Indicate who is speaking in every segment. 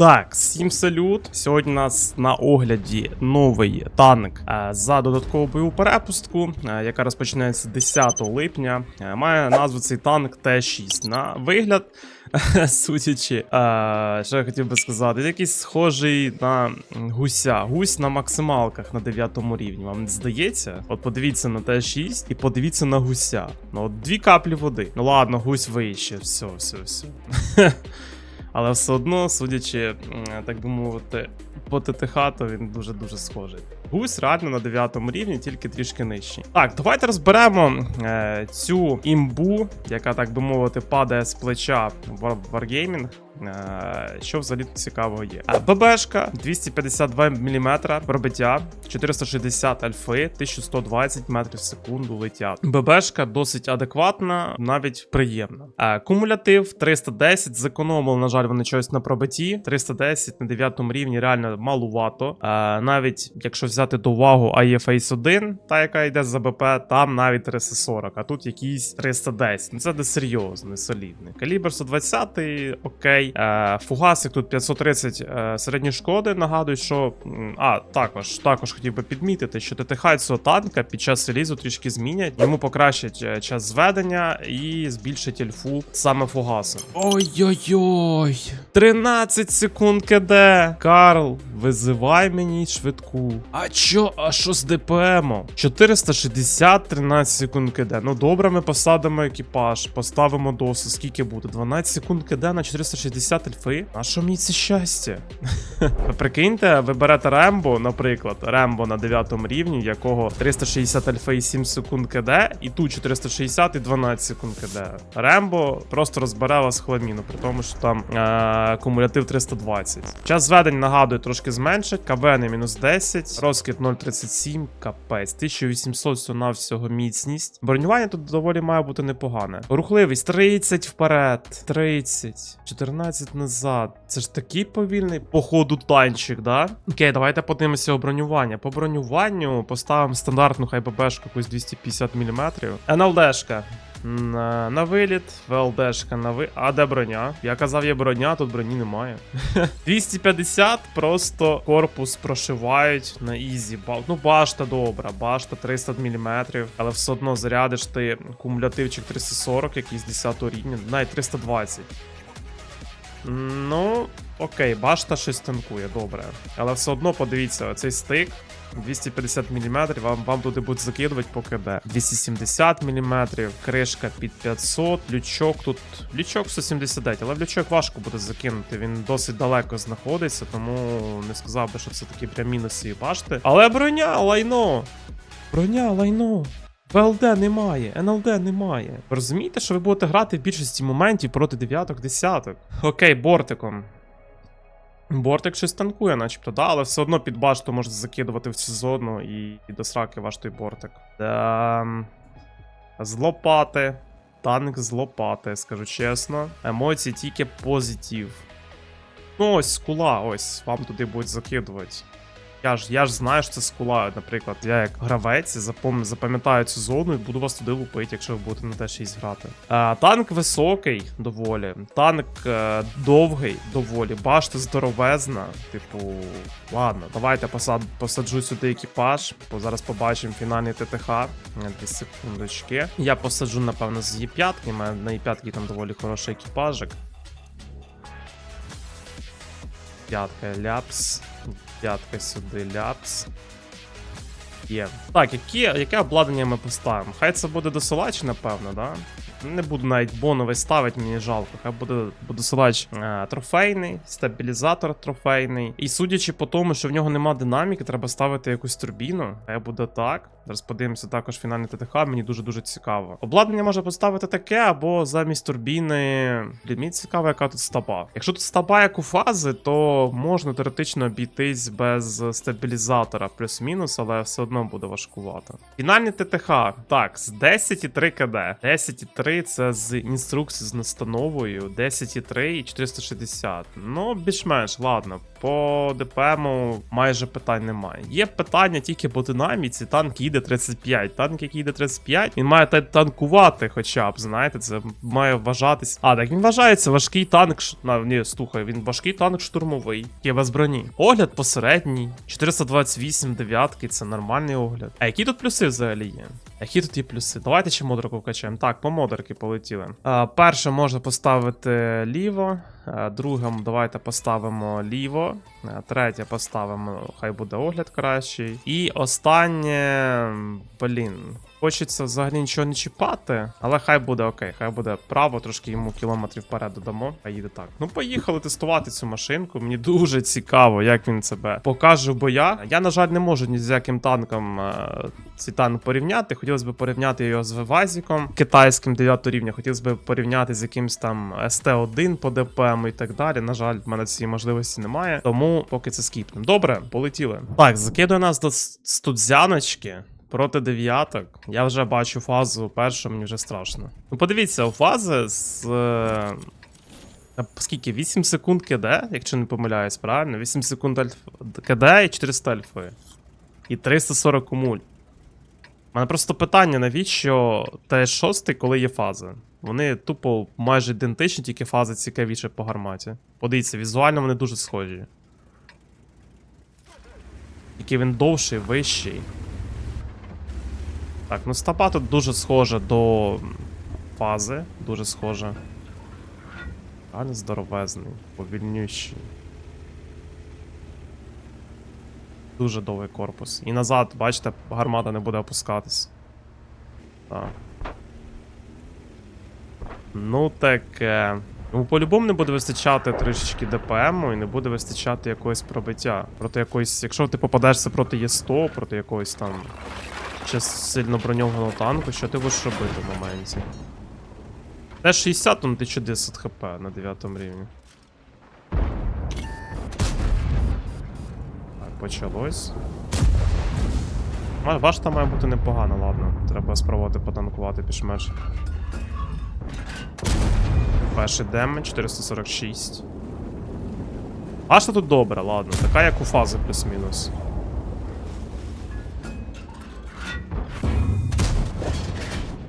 Speaker 1: Так, всім салют. Сьогодні у нас на огляді новий танк е, за додаткову бойову перепустку, е, яка розпочинається 10 липня. Е, Має назву цей танк Т6. На вигляд, судячи, що я хотів би сказати, якийсь схожий на гуся. Гусь на максималках на 9 рівні. Вам не здається? От подивіться на Т6 і подивіться на гуся. Ну, от дві каплі води. Ну ладно, гусь вище. Все, все, все. Але все одно, судячи, так би мовити, по ТТХ, то він дуже-дуже схожий. Гусь реально на 9 рівні, тільки трішки нижчий. Так, давайте розберемо е, цю імбу, яка, так би мовити, падає з плеча в War- Wargaming. Е, що взагалі цікавого є? Е, ББшка 252 мм пробиття, 460 альфи, 1120 метрів в секунду летять. ББшка досить адекватна, навіть приємна. Е, кумулятив 310, зекономили, на жаль, вони щось на пробитті. 310 на 9 рівні реально малувато. Навіть якщо взяти до уваги IFACE 1, та яка йде за БП, там навіть 340, а тут якийсь 310. Ну це не серйозно, не солідний. Калібр 120, окей. Е, фугасик тут 530 е, середні шкоди. Нагадую, що. А, також, також хотів би підмітити, що ТТХ цього танка під час релізу трішки змінять. Йому покращать е, час зведення і збільшать ельфу саме фугасом. Ой-ой-ой. 13 секунд КД. Карл, визивай мені швидку. А чо, а що з ДПМом? 460, 13 секунд КД. Ну добре, ми посадимо екіпаж, поставимо досу. Скільки буде? 12 секунд КД на 460 ельфи. А що мені це щастя? Прикиньте, ви берете Рембо, наприклад, Рембо на 9 рівні, якого 360 альфа і 7 секунд КД, і тут 460 і 12 секунд КД. Рембо просто розбере вас хламіну, при тому, що там е- кумулятив 320. Час зведень, нагадую, трошки зменшить. КВ не мінус 10, розкид 0,37, капець, 1800 всього на всього міцність. Бронювання тут доволі має бути непогане. Рухливість 30 вперед, 30, 14 назад. Це ж такий повільний по ходу танчик, да? Окей, давайте подивимося у бронювання. По бронюванню поставимо стандартну хай ББшку якусь 250 мм. НЛДшка. На, на виліт, ВЛДшка на ви. А де броня? Я казав, є броня, тут броні немає. 250 просто корпус прошивають на ізі. Ну, башта добра, башта 300 мм, але все одно зарядиш ти кумулятивчик 340, якийсь 10 рівня, навіть 320. Ну, окей, башта щось танкує, добре. Але все одно подивіться, цей стик. 250 мм, вам, вам туди будуть закидувати по КД. 270 мм, кришка під 500, лючок тут. Лючок 179, але в лючок важко буде закинути. Він досить далеко знаходиться, тому не сказав би, що це такі прям мінуси і башти. Але броня, лайно! Броня, лайно! ВЛД немає, НЛД немає. Розумієте, що ви будете грати в більшості моментів проти дев'яток, десяток. Окей, бортиком. Бортик щось танкує, начебто, да, але все одно під башту можна закидувати в цю зону і, і до сраки ваш той бортик. Ем... З лопати. Танк з лопати, скажу чесно. Емоції тільки позитив. Ну, ось скула, ось, вам туди будуть закидувати. Я ж, я ж знаю, що це скула, наприклад. Я як гравець запам'ятаю цю зону і буду вас туди лупити, якщо ви будете на Т6 грати. Е, танк високий доволі. Танк е, довгий доволі. Башта здоровезна. Типу, ладно, давайте посад, посаджу сюди екіпаж. Бо зараз побачимо фінальний ТТХ. Е, Дві секундочки. Я посаджу, напевно, з Є5. У мене на Є5 там доволі хороший екіпажик. П'ятка ляпс. П'ятка сюди ляпс. Є. Так, які, яке обладнання ми поставимо? Хай це буде досилач, напевно, да? Не буду навіть боновий ставити, мені жалко. Хай буде, досилач е, трофейний, стабілізатор трофейний. І судячи по тому, що в нього нема динаміки, треба ставити якусь турбіну. Хай буде так. Зараз подивимося також фінальний ТТХ, мені дуже-дуже цікаво. Обладнання можна поставити таке, або замість турбіни. Блін, мені цікаво, яка тут стаба. Якщо тут стаба як у фази, то можна теоретично обійтись без стабілізатора плюс-мінус, але все одно буде важкувато. Фінальний ТТХ. Так, з 10,3 КД. 10,3 10.3 це з інструкцією з настановою 10.3 і 460. Ну, більш-менш, ладно. По ДПМу майже питань немає. Є питання тільки по динаміці. Танк їде 35. Танк, який їде 35, він має танкувати, хоча б, знаєте, це має вважатись. А, так він вважається важкий танк. На, ні, слухай, він важкий танк штурмовий, який без броні. Огляд посередній, 428 дев'ятки, це нормальний огляд. А які тут плюси взагалі є? Які тут є плюси? Давайте ще модерку вкачаємо. Так, по модерки полетіли. Перше можна поставити ліво. другим давайте поставимо ліво. Третє поставимо, хай буде огляд кращий. І останнє. Блін. Хочеться взагалі нічого не чіпати, але хай буде окей, хай буде право, трошки йому кілометрів вперед додамо, а їде так. Ну, поїхали тестувати цю машинку. Мені дуже цікаво, як він себе покаже в боях. Я, на жаль, не можу ні з яким танком е, цей танк порівняти. Хотілося б порівняти його з Вивазіком китайським 9 рівня. Хотілося б порівняти з якимсь там СТ-1 по ДПМ і так далі. На жаль, в мене цієї можливості немає. Тому поки це скіпнемо. Добре, полетіли. Так, закидує нас до студзяночки. Проти дев'яток. Я вже бачу фазу першу, мені вже страшно. Ну подивіться, у фази з. е, Скільки? 8 секунд КД, якщо не помиляюсь, правильно? 8 секунд альф... КД і 400 альфи. І 340 кумуль. У мене просто питання, навіщо ТС6, коли є фаза? Вони тупо майже ідентичні, тільки фаза цікавіше по гарматі. Подивіться, візуально вони дуже схожі. Тільки він довший, вищий. Так, ну стопа тут дуже схожа до фази, дуже схожа. Але здоровезний, повільнющий. Дуже довгий корпус. І назад, бачите, гармата не буде опускатись. Так. Ну таке. Ну, по-любому не буде вистачати трішечки ДПМу і не буде вистачати якогось пробиття. Проти якоїсь. Якщо ти попадешся проти Є100, проти якогось там. Ще сильно броньованого танку, що ти будеш робити в моменті? Те 60, ну 1010 хп на 9 рівні. Так, почалось. Ваш там має бути непогано, ладно. Треба спробувати потанкувати пішмеш. Перший демедж 446. Ваша тут добре, ладно. Така як у фази плюс-мінус.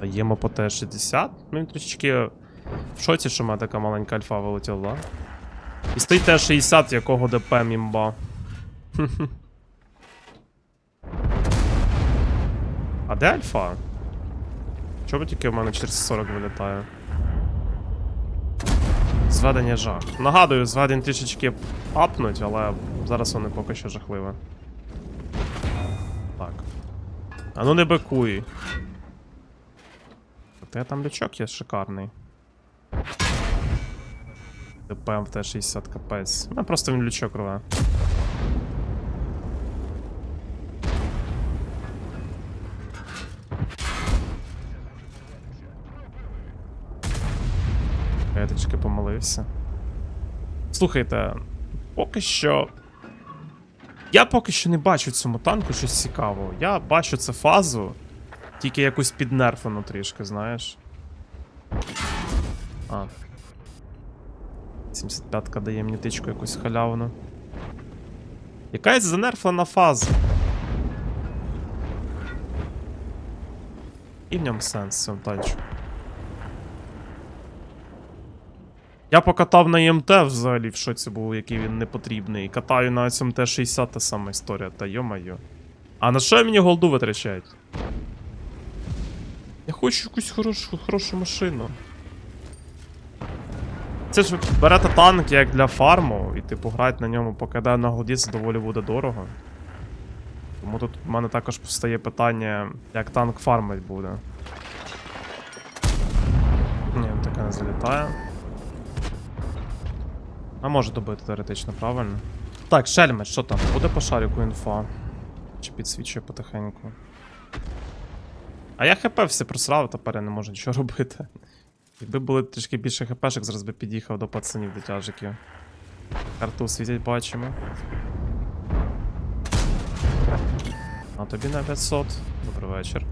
Speaker 1: Даємо по Т-60. Ну, він трішечки в шоці, що мене така маленька альфа вилетіла. І стоїть Т-60, якого ДП мімба. А де альфа? Чого тільки в мене 440 вилітає? Зведення жах. Нагадую, зведень трішечки апнуть, але зараз вони поки що жахливі. Так. А ну не бикуй. Та там лючок є шикарний. ДПМ в Т-60 капець. Ну просто він лючок рве. Я трішки помилився. Слухайте, поки що. Я поки що не бачу цьому танку щось цікавого. Я бачу це фазу, тільки якусь піднерфану трішки, знаєш. А. 75-ка дає мені тичку якусь халявну. Якась занерфлена фаза. І в ньому сенс цьому танчу. Я покатав на ЄМТ взагалі в шоці був, який він не потрібний. Катаю на цьому Т-60 та сама історія, та йо-майо. А на що мені голду витрачають? Я хочу якусь хорошу, хорошу машину. Це ж ви берете танк як для фарму, і типу грати на ньому, поки де на доволі буде дорого. Тому тут в мене також постає питання, як танк фармить буде. Ні, таке не залітає. А може добити теоретично, правильно? Так, Шельмет, що там? Буде по шаріку інфа? Чи підсвічує потихеньку? А я хп все просрав, тепер я не можу нічого робити. Якби були трішки більше хпшек, зараз би під'їхав до пацанів дитяжиків. Карту світять бачимо. А тобі на 500. Добрий вечір.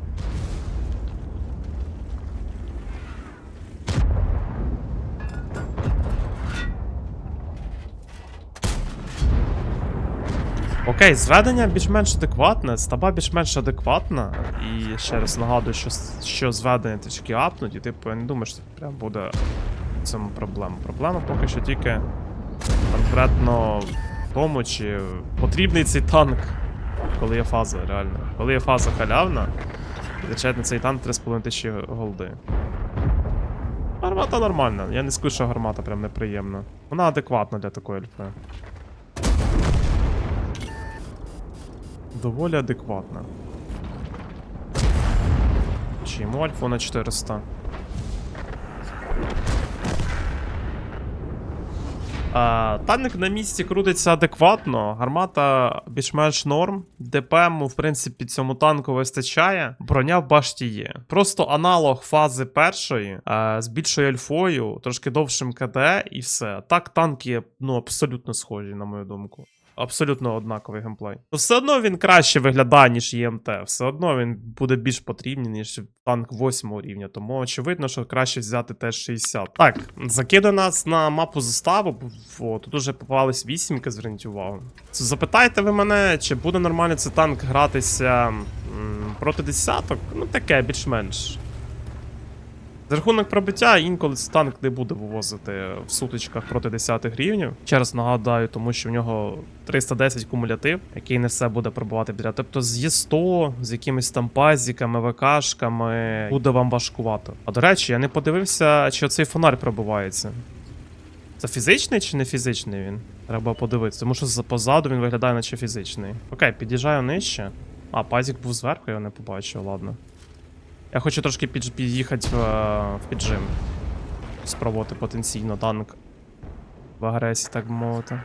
Speaker 1: Окей, зведення більш-менш адекватне, стаба більш-менш адекватна. І ще раз нагадую, що, що зведення трішки апнуть, і типу, я не думаю, що це прям буде в цьому проблема. Проблема поки що тільки конкретно в тому, чи потрібний цей танк, коли є фаза, реально. Коли є фаза халявна, витрачають цей танк 3,5 тисячі голди. Гармата нормальна, я не скажу, що гармата прям неприємна. Вона адекватна для такої альфи. Доволі адекватна. Чи йому альфу на 400? А, танк на місці крутиться адекватно, гармата більш-менш норм. ДПМу, в принципі, цьому танку вистачає. Броня в башті є. Просто аналог фази першої е, з більшою альфою, трошки довшим КД і все. Так, танки ну, абсолютно схожі, на мою думку. Абсолютно однаковий геймплей. Ну, все одно він краще виглядає, ніж ЄМТ. Все одно він буде більш потрібний, ніж танк 8 рівня. Тому очевидно, що краще взяти Т-60. Так, закидай нас на мапу заставу. О, тут уже попались вісімки, зверніть увагу. Запитайте ви мене, чи буде нормально цей танк гратися м, проти десяток? Ну таке, більш-менш. За рахунок пробиття інколи цей танк не буде вивозити в сутичках проти 10 рівнів. Ще раз нагадаю, тому що в нього 310 кумулятив, який не все буде пробувати підряд. Тобто з Є100, з якимись там пазіками, ВКшками буде вам важкувато. А до речі, я не подивився, чи оцей фонарь пробивається. Це фізичний чи не фізичний він? Треба подивитися, тому що позаду він виглядає наче фізичний. Окей, під'їжджаю нижче. А, пазік був зверху, я його не побачив, ладно. Я хочу трошки під'їхати в, в піджим. Спробувати потенційно танк в агресії, так би мовити.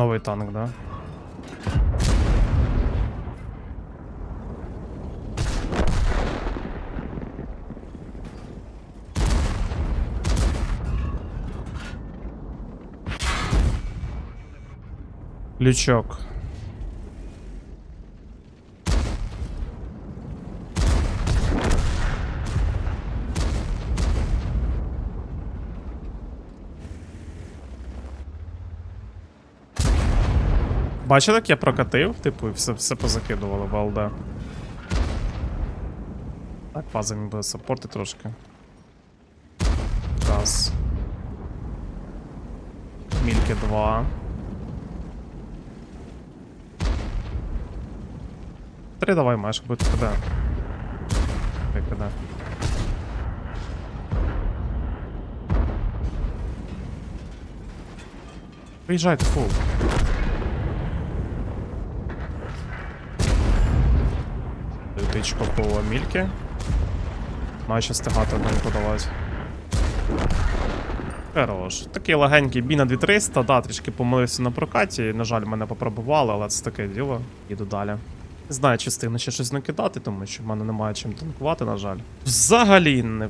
Speaker 1: Новий танк, да? Лючок. Бачили, як я прокатив, типу, все, все позакидувало в Так, фаза мені буде саппорти трошки. Раз. Мільки 2. Три давай, маєш бути КД. Три КД. Приїжджайте, фул. Тичку по мільки. Маю ще стигати одним подавати. Хорош. Такий легенький бій на 2300, да, трішки помилився на прокаті. На жаль, мене попробували, але це таке діло. Іду далі. Не знаю, чи встигну ще щось накидати, тому що в мене немає чим танкувати, на жаль. Взагалі не.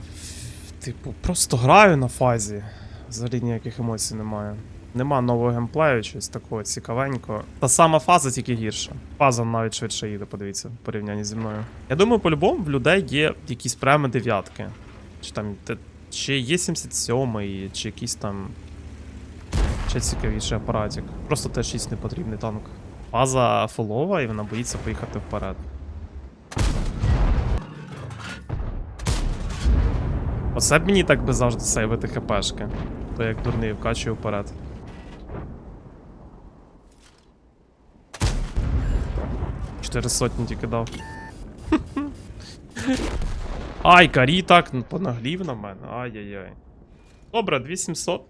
Speaker 1: Типу, просто граю на фазі. Взагалі ніяких емоцій немає. Нема нового геймплею, щось такого цікавенького. Та сама фаза тільки гірша. Фаза навіть швидше їде, подивіться, в порівнянні зі мною. Я думаю, по-любому в людей є якісь прямо дев'ятки. Чи там. Чи є 77 чи якийсь там. Ще цікавіший апаратик. Просто Т6 не потрібний танк. Фаза фулова і вона боїться поїхати вперед. Оце б мені так би завжди сейвити хпшки. То як дурний вкачую вперед. Чотири сотні тільки дав. Ай, карі так ну, понаглів на мене. Ай-яй-яй. Добре, 2700.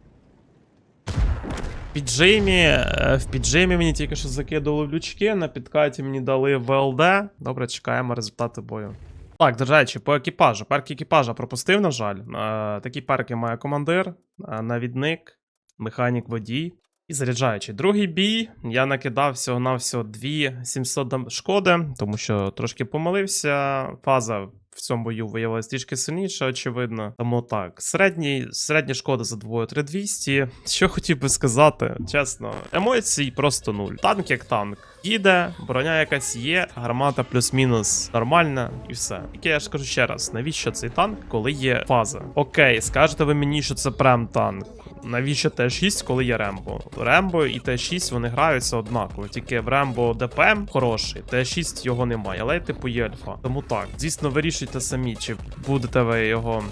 Speaker 1: В піджимі, е, в піджимі мені тільки що закидували в лючки, на підкаті мені дали ВЛД. Добре, чекаємо результати бою. Так, до речі, по екіпажу. Перк екіпажа пропустив, на жаль. Е, такі перки має командир, е, навідник, механік водій І заряджаючи другий бій, я накидав всього на всього 2700 дам- шкоди, тому що трошки помилився. Фаза в цьому бою виявилася трішки сильніша, очевидно. Тому так, середній, середня шкода за двоє 3200. Що хотів би сказати, чесно, емоцій просто нуль. Танк як танк. Їде, броня якась є, гармата плюс-мінус нормальна і все. Тільки я ж кажу ще раз, навіщо цей танк, коли є фаза? Окей, скажете ви мені, що це прем танк. Навіщо Т6, коли є Рембо? Рембо і Т6 вони граються однаково. Тільки в Рембо ДПМ хороший, Т6 його немає, але типу є альфа. Тому так, звісно, вирішуйте самі, чи будете ви його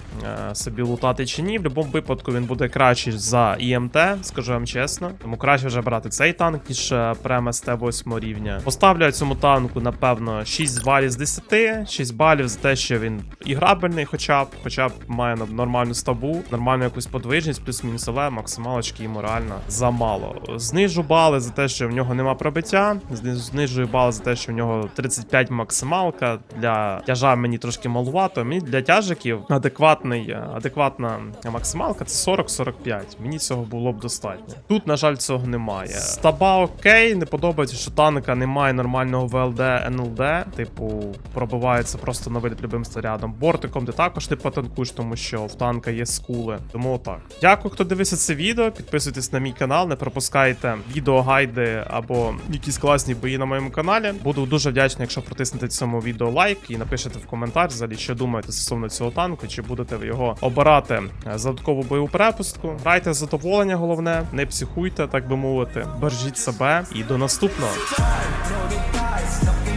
Speaker 1: е, собі лутати чи ні. В будь-якому випадку він буде кращий за ІМТ, скажу вам чесно. Тому краще вже брати цей танк, ніж е, прем СТ-8 9 рівня. Поставлю цьому танку, напевно, 6 балів з 10, 6 балів за те, що він іграбельний, хоча б, хоча б має нормальну стабу, нормальну якусь подвижність, плюс-мінус, але максималочки йому реально замало. Знижу бали за те, що в нього нема пробиття. Знижую бали за те, що в нього 35 максималка. Для тяжа мені трошки малувато. Мені для тяжиків адекватний, адекватна максималка це 40-45. Мені цього було б достатньо. Тут, на жаль, цього немає. Стаба окей, не подобається, що танк танка немає нормального ВЛД, НЛД. Типу, пробивається просто на виліт любим снарядом. Бортиком ти також не потанкуєш, тому що в танка є скули. Тому отак. Дякую, хто дивився це відео. Підписуйтесь на мій канал, не пропускайте відео, гайди або якісь класні бої на моєму каналі. Буду дуже вдячний, якщо протиснете цьому відео лайк і напишете в коментар, взагалі, що думаєте стосовно цього танку, чи будете ви його обирати е, за додаткову бойову перепустку. Грайте задоволення, головне, не психуйте, так би мовити. Бережіть себе і до наступного.
Speaker 2: high, no disguise,